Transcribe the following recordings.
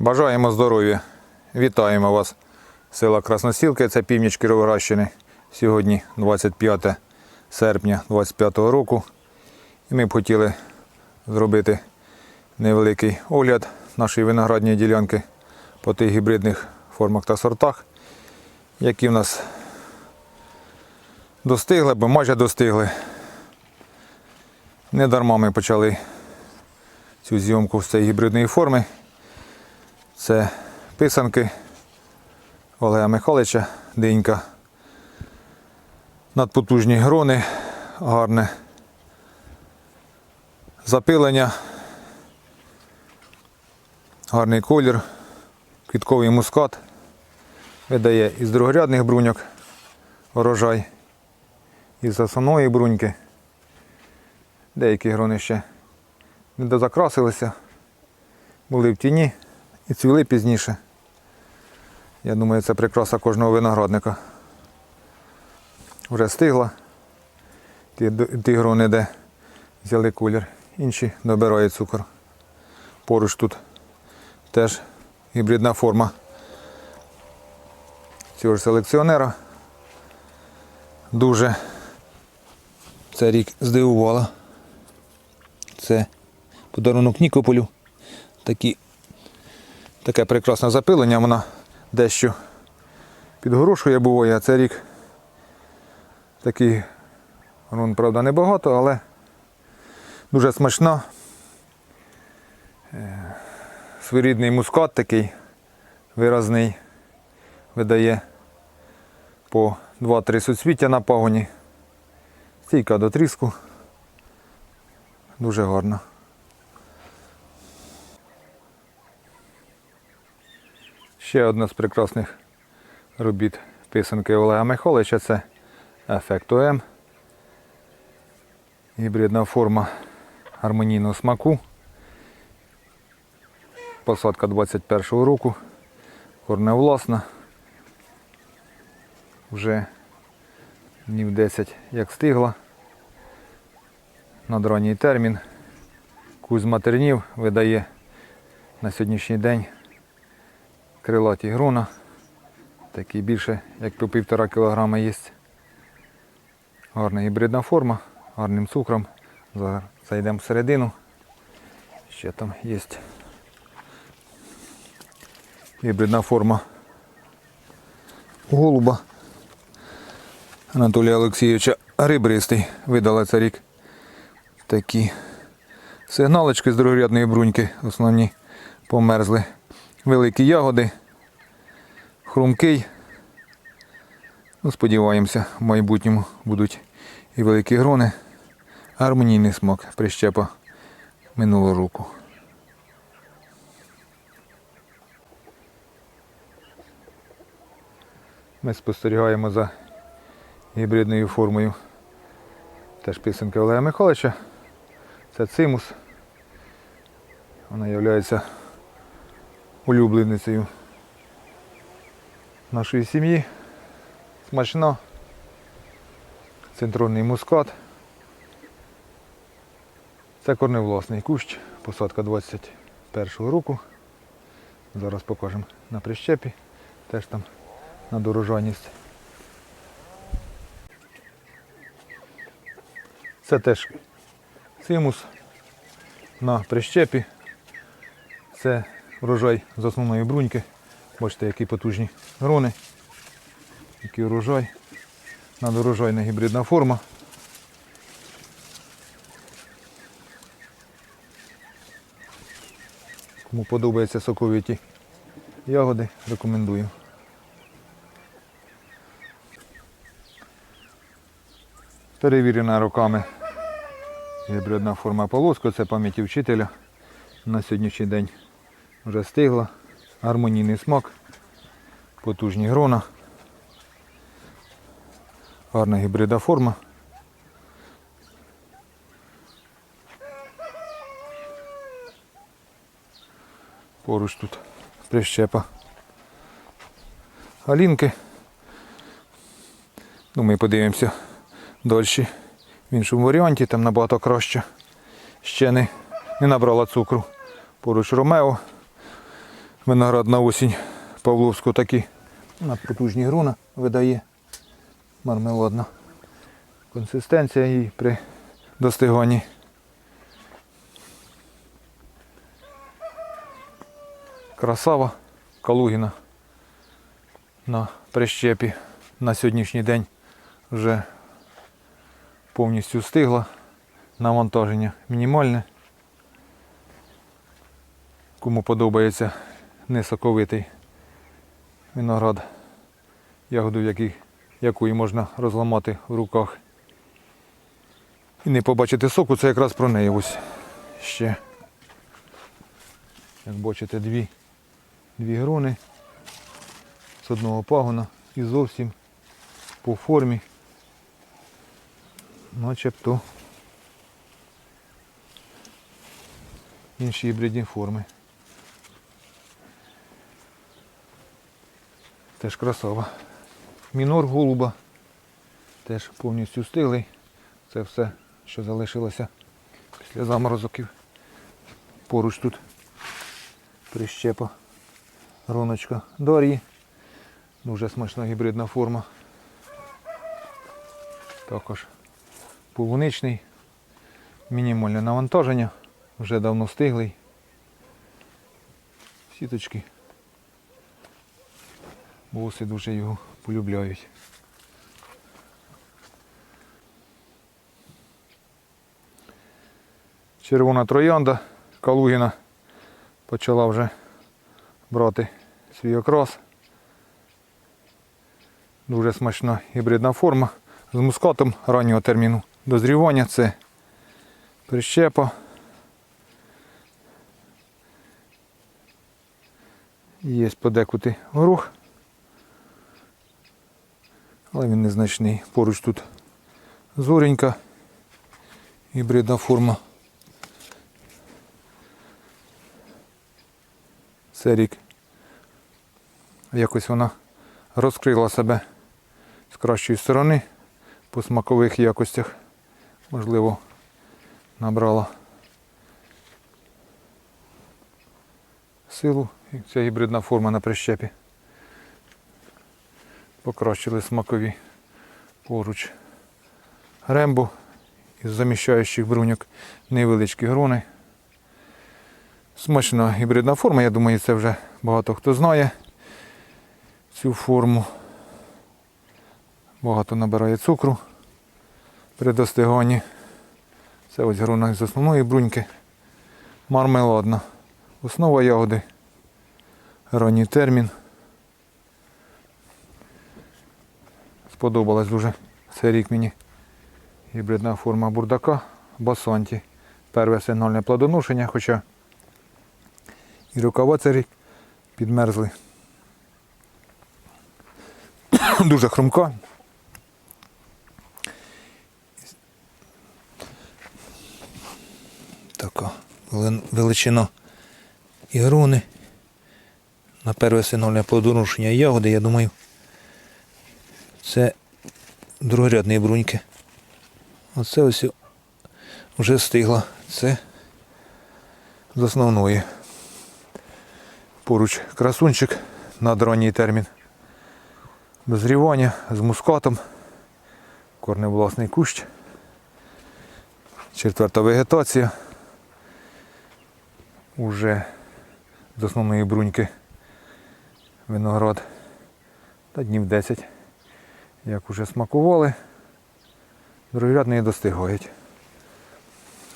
Бажаємо здоров'я. Вітаємо вас. Села Красносілки, це північ Кіровоградщини. Сьогодні 25 серпня 25 року. І ми б хотіли зробити невеликий огляд нашої виноградної ділянки по тих гібридних формах та сортах, які в нас достигли, або майже достигли. Не дарма ми почали цю зйомку з цієї гібридної форми. Це писанки Олега Михайловича, динька. Надпотужні грони, гарне запилення, гарний колір, квітковий мускат. Видає із другорядних бруньок урожай, із основної бруньки. Деякі грони ще не дозакрасилися, були в тіні і цвіли пізніше. Я думаю, це прикраса кожного виноградника. Вже стигла. Ті грони, де взяли колір, інші добирають цукор. Поруч тут теж гібридна форма цього ж селекціонера. Дуже цей рік здивувала. Це подарунок Нікополю. Такі, таке прекрасне запилення, вона дещо підгорошує буває, а це рік такий, ну, правда, небагато, але дуже смачна. Е, Своєрідний мускат такий виразний, видає по 2-3 суцвіття на пагоні. Стійка до тріску. Дуже гарно. Ще одна з прекрасних робіт писанки Олега Михайловича це ефект ОМ. Гібридна форма гармонійного смаку. Посадка 21-го року. Корневласна. Вже днів 10 як стигла. Надранній термін. Куз матернів видає на сьогоднішній день крилаті грона. Такі більше як по півтора кілограма є. Гарна гібридна форма, гарним цукром. Зараз зайдемо всередину. Ще там є гібридна форма голуба. Анатолія Олексійовича ребристий видала цей рік. Такі сигналочки з другорядної бруньки, основні померзли. Великі ягоди, хрумкий. Ну, сподіваємося, в майбутньому будуть і великі грони. Гармонійний смак прищепа минулого року. Ми спостерігаємо за гібридною формою теж писанки Олега Михайловича. Це цимус. Вона є улюбленицею нашої сім'ї. Смачно. Центральний мускат. Це корневласний кущ, посадка 21-го року. Зараз покажемо на прищепі. Теж там на дорожаність. Це теж цимус на прищепі. Це врожай з основної бруньки. Бачите, які потужні грони. Який урожай. Надорожайна гібридна форма. Кому подобаються соковиті ягоди, рекомендую. Перевірена роками гібридна форма полоску, це пам'яті вчителя. На сьогоднішній день вже стигла. Гармонійний смак, потужні грона. Гарна гібридна форма. Поруч тут прищепа. Галінки. Ну, ми подивимося далі. В іншому варіанті там набагато краще. Ще не, не набрала цукру. Поруч Ромео. Виноград на осінь Павловську такі на потужні груна видає. Мармеладна. Консистенція її при достиганні. Красава Калугіна на прищепі на сьогоднішній день вже повністю стигла. Навантаження мінімальне. Кому подобається несоковитий виноград, ягоду, який, якої можна розламати в руках. І не побачити соку, це якраз про неї ось ще. Як бачите, дві, дві грони з одного пагона і зовсім по формі. Начебто інші гібридні форми. Теж красава. Мінор голуба теж повністю стиглий. Це все, що залишилося після заморозоків. Поруч тут прищепа, роночка Дар'ї. Дуже смачна гібридна форма. Також полуничний, мінімальне навантаження, вже давно стиглий. Сіточки. Боси дуже його полюбляють. Червона троянда Калугіна почала вже брати свій окрас. Дуже смачна гібридна форма з мускатом раннього терміну дозрівання. Це прищепа. Є подекути горох. Але він незначний. Поруч тут зоренька, гібридна форма. Це рік. Якось вона розкрила себе з кращої сторони по смакових якостях. Можливо, набрала силу. Ця гібридна форма на прищепі. Покращили смакові поруч рембо із заміщаючих бруньок невеличкі грони. Смачна гібридна форма, я думаю, це вже багато хто знає цю форму. Багато набирає цукру при достиганні. Це ось грона з основної бруньки. Мармеладна. Основа ягоди. Ранній термін. Сподобалась дуже цей рік мені гібридна форма бурдака Басанті. Перше сигнальне плодоношення, хоча і рукава цей рік підмерзли. Дуже хрумка. Така величина ігрони. На перше сигнальне плодоношення ягоди, я думаю, це другорядні бруньки. Оце ось вже стигла. Це з основної. Поруч красунчик на ранній термін. Дозрівання з мускатом. Корневласний кущ. Четверта вегетація. Уже з основної бруньки виноград. Та днів 10. Як уже смакували, другорядні достигають.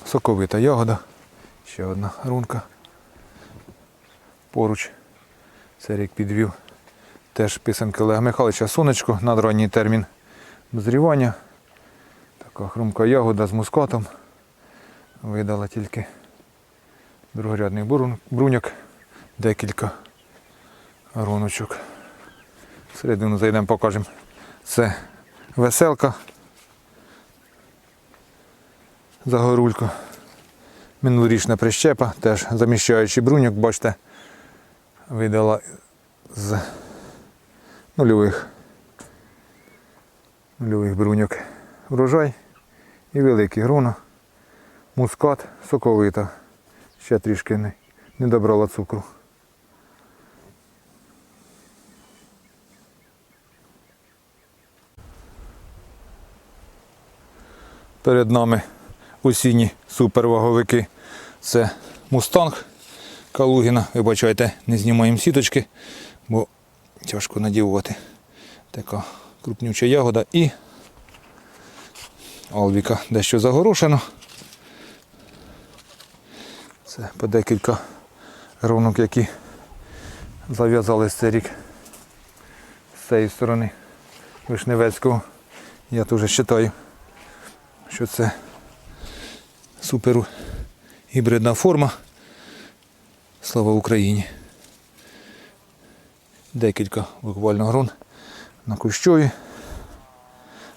Соковита ягода. Ще одна рунка. Поруч. Це рік підвів. Теж писанки Олега Михайловича сонечко, надранній термін дозрівання. Така хрумка ягода з мускатом. Видала тільки другорядний бруньок, декілька руночок. Всередину зайдемо, покажемо. Це веселка. Загорулька. Минулорічна прищепа, теж заміщаючи бруньок, бачите, видала з нульових, нульових бруньок врожай і великі грона, мускат, соковита. Ще трішки не, не добрала цукру. Перед нами осінні суперваговики. Це мустанг Калугіна. Ви бачите, не знімаємо сіточки, бо тяжко надівувати. Така крупнюча ягода і Алвіка дещо загорошено. Це по декілька ровнок, які зав'язались цей рік з цієї сторони Вишневецького. Я теж вважаю, що це супер гібридна форма. Слава Україні. Декілька буквально грон на кущові.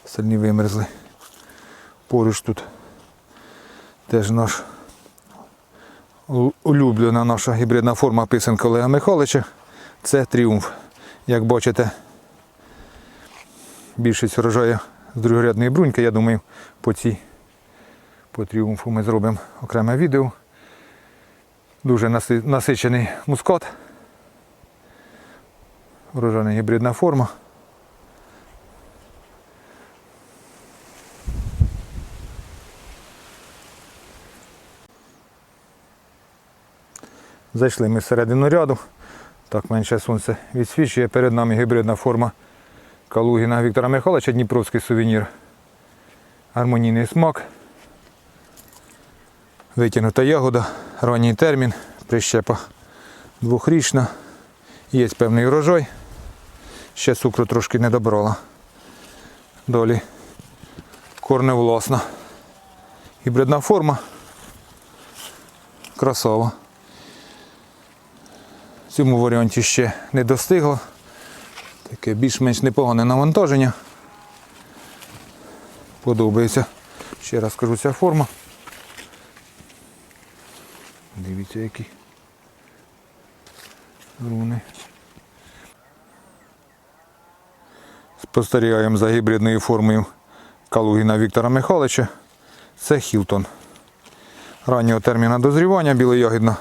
Остальні вимерзли. Поруч тут теж наш улюблена наша гібридна форма писанка Олега Михайловича. Це тріумф. Як бачите, більшість врожаю з другорядної бруньки. Я думаю, по цій по тріумфу ми зробимо окреме відео. Дуже насичений мускат. Врожайна гібридна форма. Зайшли ми всередину ряду. Так менше сонце відсвічує. Перед нами гібридна форма Калугіна Віктора Михайловича, Дніпровський сувенір. Гармонійний смак. Витягнута ягода, ранній термін, прищепа двохрічна. Є певний урожай. Ще цукру трошки не добрала. Долі корневласна. Гібридна форма. Красава. В цьому варіанті ще не достигло. Таке більш-менш непогане навантаження. Подобається. Ще раз кажу, ця форма. Дивіться, які руни. Спостерігаємо за гібридною формою Калугіна Віктора Михайловича. Це Хілтон. Раннього терміна дозрівання білоягідна.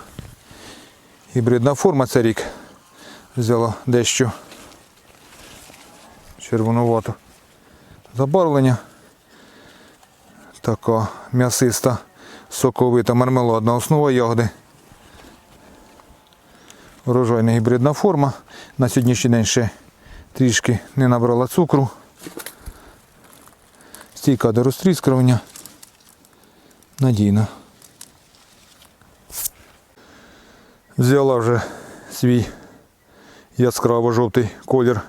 Гібридна форма це рік. Взяла дещо червонувато забарвлення. Така м'ясиста, соковита мармеладна основа ягоди. Врожайна гібридна форма. На сьогоднішній день ще трішки не набрала цукру. Стійка до розтріскування. Надійна. Взяла вже свій яскраво жовтий колір.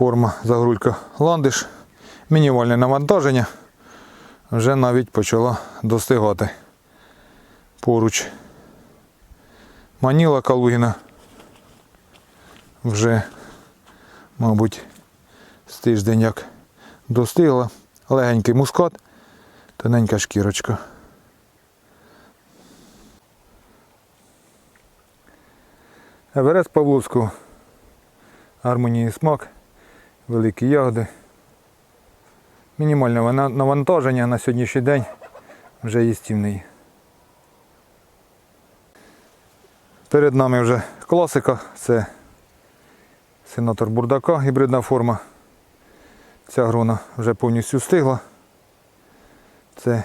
Форма загрулька ландиш. Мінімальне навантаження. Вже навіть почала достигати. Поруч Маніла Калугіна. Вже, мабуть, з тиждень як достигла. Легенький мускат, тоненька шкірочка. Еверест Павловського. Гармонійний смак, великі ягоди. Мінімальне навантаження на сьогоднішній день вже їстівний. Перед нами вже класика, це сенатор Бурдака, гібридна форма. Ця грона вже повністю стигла. Це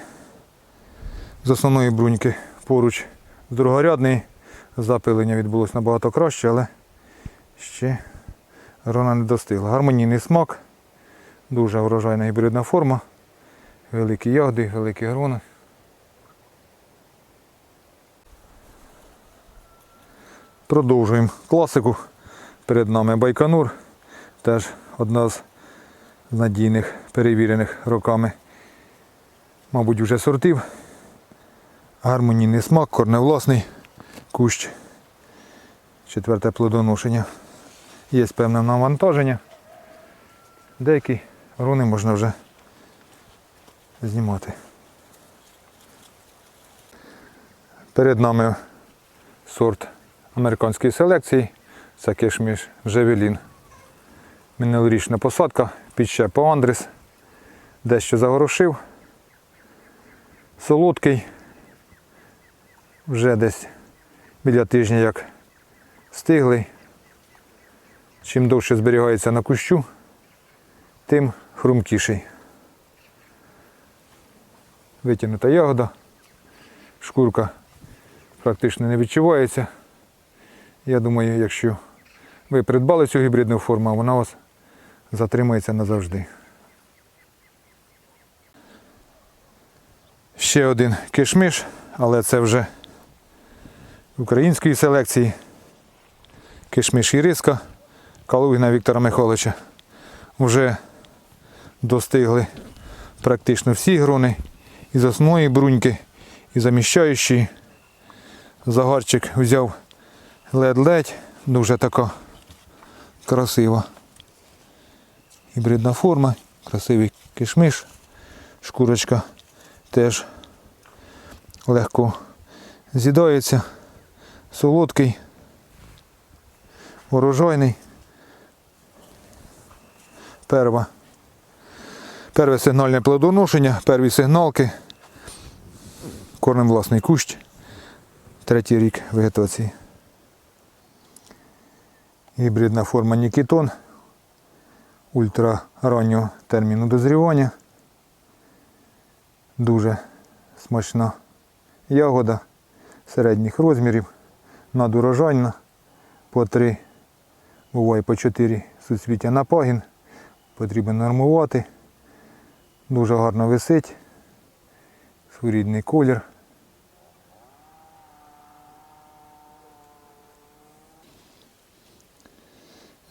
з основної бруньки поруч з другорядної. Запилення відбулося набагато краще, але ще грона не достигла. Гармонійний смак, дуже врожайна гібридна форма, великі ягоди, великі грони. Продовжуємо класику. Перед нами Байконур. Теж одна з надійних, перевірених роками, мабуть, вже сортів. Гармонійний смак, корневласний кущ. Четверте плодоношення. Є певне навантаження. Деякі руни можна вже знімати. Перед нами сорт американської селекції. Це кишміш Жевелін. Минулорічна посадка, підщепа Андрес. Дещо загорошив. Солодкий. Вже десь біля тижня як стиглий. Чим довше зберігається на кущу, тим хрумкіший. витягнута ягода, шкурка практично не відчувається. Я думаю, якщо ви придбали цю гібридну форму, вона у вас затримається назавжди. Ще один кишмиш, але це вже української селекції. Кишмиш Іриска Калугіна Віктора Михайловича. Вже достигли практично всі грони із основної бруньки, і заміщаючі. Загарчик взяв ледь-ледь, дуже така красива. Гібридна форма, красивий кишмиш, шкурочка теж легко з'їдається, солодкий, урожайний. Перва. Перве сигнальне плодоношення, перві сигналки. Кормим власний кущ. Третій рік вегетації. Гібридна форма Нікітон. Ультра раннього терміну дозрівання. Дуже смачна ягода середніх розмірів, надурожайна, по три, буває по чотири суцвіття на пагін. Потрібно нормувати. Дуже гарно висить. Своєрідний колір.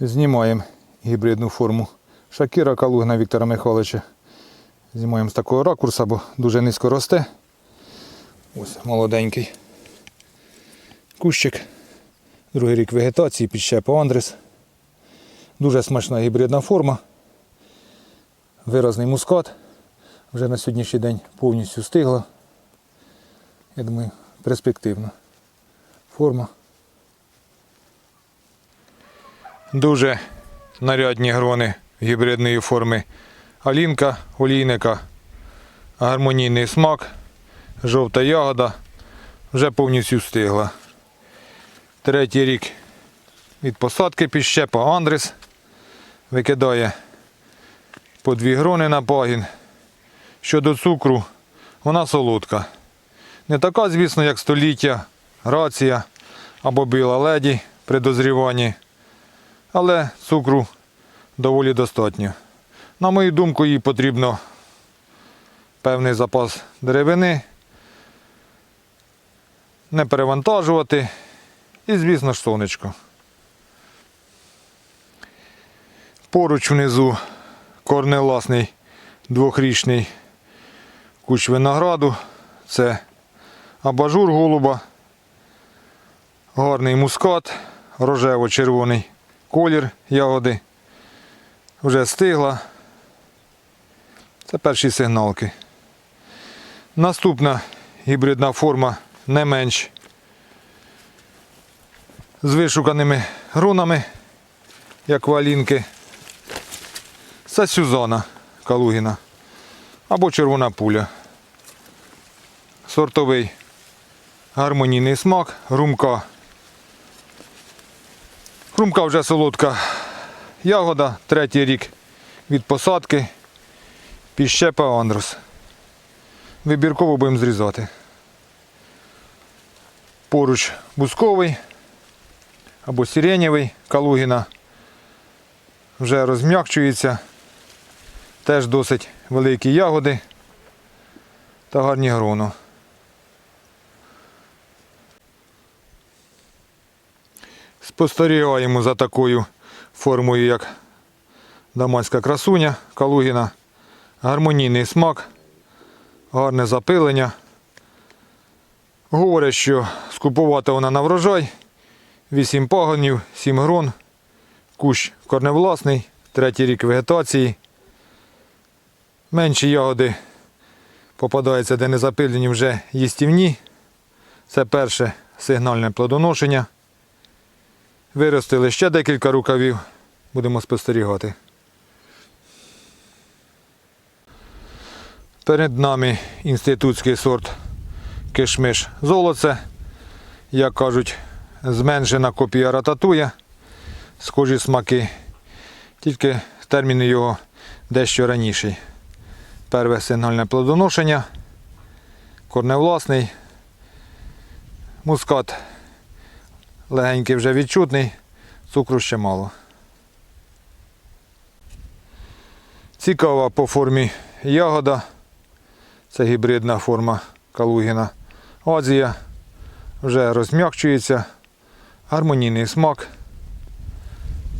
Знімаємо гібридну форму Шакіра Калугна Віктора Михайловича. Знімаємо з такого ракурса, бо дуже низько росте. Ось молоденький кущик. Другий рік вегетації, підщепа Андрес. Дуже смачна гібридна форма. Виразний мускат. Вже на сьогоднішній день повністю стигла. Я думаю, перспективна форма. Дуже нарядні грони гібридної форми Алінка, олійника, гармонійний смак, жовта ягода вже повністю стигла. Третій рік від посадки підщепа Андрес викидає по дві грони на пагін. Щодо цукру, вона солодка. Не така, звісно, як століття, рація або біла леді при дозріванні, але цукру доволі достатньо. На мою думку, їй потрібно певний запас деревини, не перевантажувати і, звісно ж, сонечко. Поруч внизу корнеласний двохрічний кущ винограду. Це абажур голуба, гарний мускат, рожево-червоний колір ягоди. Вже стигла. Це перші сигналки. Наступна гібридна форма не менш з вишуканими грунами, як валінки. Це Сюзана Калугіна або червона пуля. Сортовий гармонійний смак, грумка. Грумка вже солодка ягода, третій рік від посадки. Піщепа Андрус. Вибірково будемо зрізати. Поруч бусковий або сиренєвий Калугіна. Вже розм'якчується. Теж досить великі ягоди та гарні гроно. Спостерігаємо за такою формою, як даманська красуня Калугіна. Гармонійний смак, гарне запилення. Говорять, що скупувати вона на врожай. 8 пагонів, 7 грон. Кущ корневласний, третій рік вегетації. Менші ягоди попадаються, де не запилені вже їстівні. Це перше сигнальне плодоношення. Виростили ще декілька рукавів. Будемо спостерігати. Перед нами інститутський сорт кишмиш золоце. Як кажуть, зменшена копія рататуя. Схожі смаки. Тільки термін його дещо раніший. Перве сигнальне плодоношення. корневласний. Мускат легенький вже відчутний, цукру ще мало. Цікава по формі ягода. Це гібридна форма Калугіна. Азія вже розм'якчується. Гармонійний смак.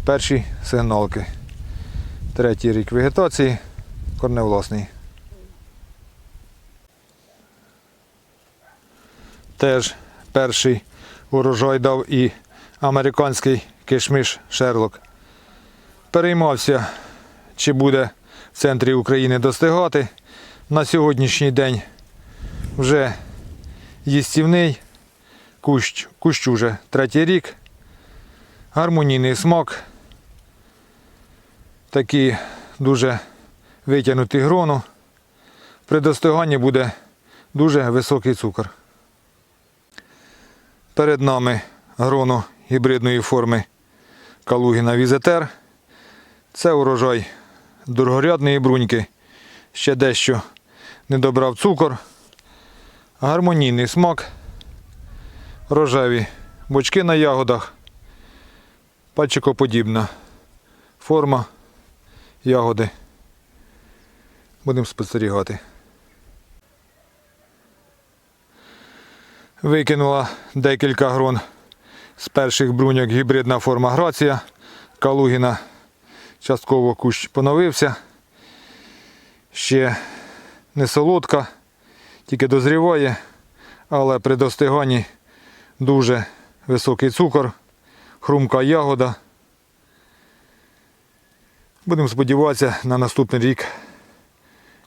Перші сигналки. Третій рік вегетації. Корневласний. Теж перший урожай дав і американський кишмиш Шерлок. Переймався, чи буде в центрі України достигати. На сьогоднішній день вже їстівний кущ, кущ уже третій рік. Гармонійний смак. Такі дуже витягнуті грону. При достиганні буде дуже високий цукор. Перед нами грону гібридної форми Калугіна Візетер. Це урожай дорогорядної бруньки. Ще дещо не добрав цукор. Гармонійний смак. Рожеві бочки на ягодах. Пальчикоподібна форма ягоди. Будемо спостерігати. Викинула декілька грон з перших бруньок гібридна форма Грація. Калугіна частково кущ поновився. Ще не солодка, тільки дозріває, але при достиганні дуже високий цукор, хрумка ягода. Будемо сподіватися, на наступний рік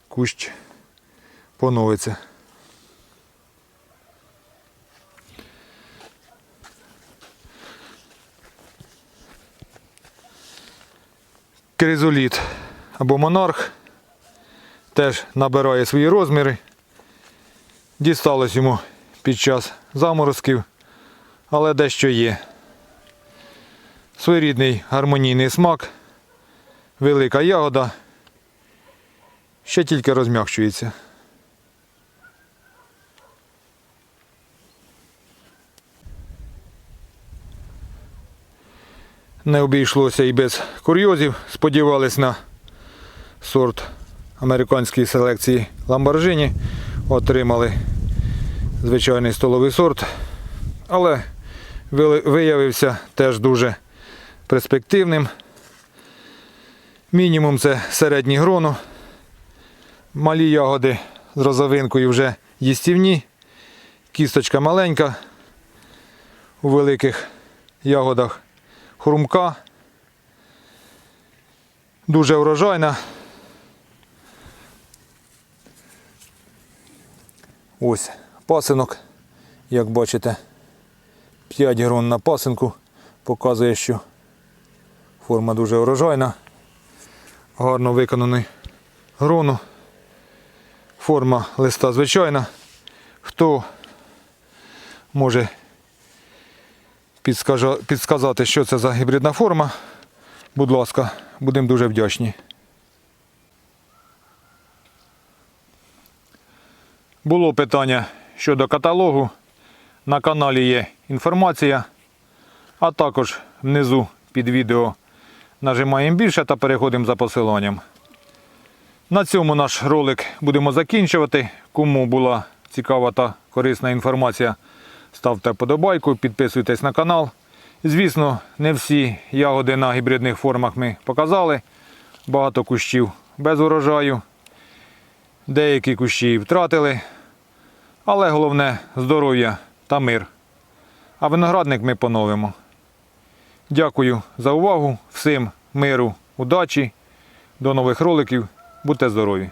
кущ поновиться. Кризоліт або монарх теж набирає свої розміри. Дісталось йому під час заморозків, але дещо є. Своєрідний гармонійний смак, велика ягода, ще тільки розм'якчується. Не обійшлося і без курйозів. Сподівались на сорт американської селекції Ламборджині. Отримали звичайний столовий сорт, але виявився теж дуже перспективним. Мінімум це середній грону. Малі ягоди з розовинкою вже їстівні. Кісточка маленька. У великих ягодах хрумка. Дуже врожайна. Ось пасинок, як бачите, 5 грон на пасинку показує, що форма дуже врожайна, гарно виконаний грону. Форма листа звичайна. Хто може підсказати, що це за гібридна форма, будь ласка, будемо дуже вдячні. Було питання щодо каталогу. На каналі є інформація, а також внизу під відео нажимаємо більше та переходимо за посиланням. На цьому наш ролик будемо закінчувати. Кому була цікава та корисна інформація, ставте подобайку, підписуйтесь на канал. Звісно, не всі ягоди на гібридних формах ми показали. Багато кущів без урожаю. Деякі кущі втратили. Але головне здоров'я та мир. А виноградник ми поновимо. Дякую за увагу. Всім миру, удачі. До нових роликів. Будьте здорові!